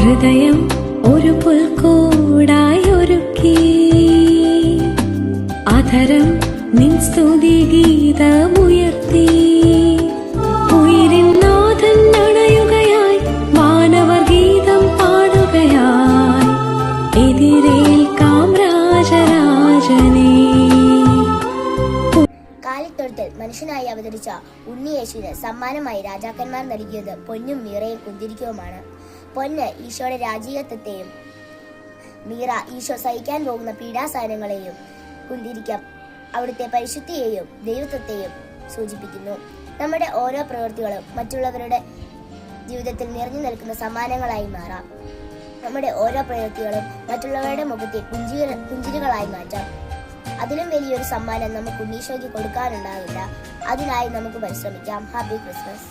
ഹൃദയം ഒരു പുൽക്കൂടായി ഒരുക്കി അധരം നിൻ സ്തുതി ഗീതമുയർത്തി. ഉയിരിൻ നാഥൻ അണയുകയായി മാനവർ ഗീതം പാടുകയായി. എതിരേൽക്കാം കാലിത്തൊഴുത്തിൽ മനുഷ്യനായി അവതരിച്ച ഉണ്ണിയേശുവിന് സമ്മാനമായി രാജാക്കന്മാർ നൽകിയത് പൊന്നും മീറയും കുന്തിരിക്കവുമാണ്. പൊന്ന് ഈശോയുടെ രാജീയത്വത്തെയും മീറ ഈശോ സഹിക്കാൻ പോകുന്ന പീഡാസഹനങ്ങളെയും കുന്തിരിക്കം അവിടുത്തെ പരിശുദ്ധിയെയും ദൈവത്വത്തെയും സൂചിപ്പിക്കുന്നു. നമ്മുടെ ഓരോ പ്രവൃത്തികളും മറ്റുള്ളവരുടെ ജീവിതത്തിൽ നിറഞ്ഞു നിൽക്കുന്ന സമ്മാനങ്ങളായി മാറാം. നമ്മുടെ ഓരോ പ്രവൃത്തികളും മറ്റുള്ളവരുടെ മുഖത്തെ പുഞ്ചിരി പുഞ്ചിരികളായി മാറ്റാം. അതിലും വലിയൊരു സമ്മാനം നമുക്ക് ഉണ്ണീശോയ്ക്ക് കൊടുക്കാനുണ്ടാകില്ല അതിനായി നമുക്ക് പരിശ്രമിക്കാം. Happy Christmas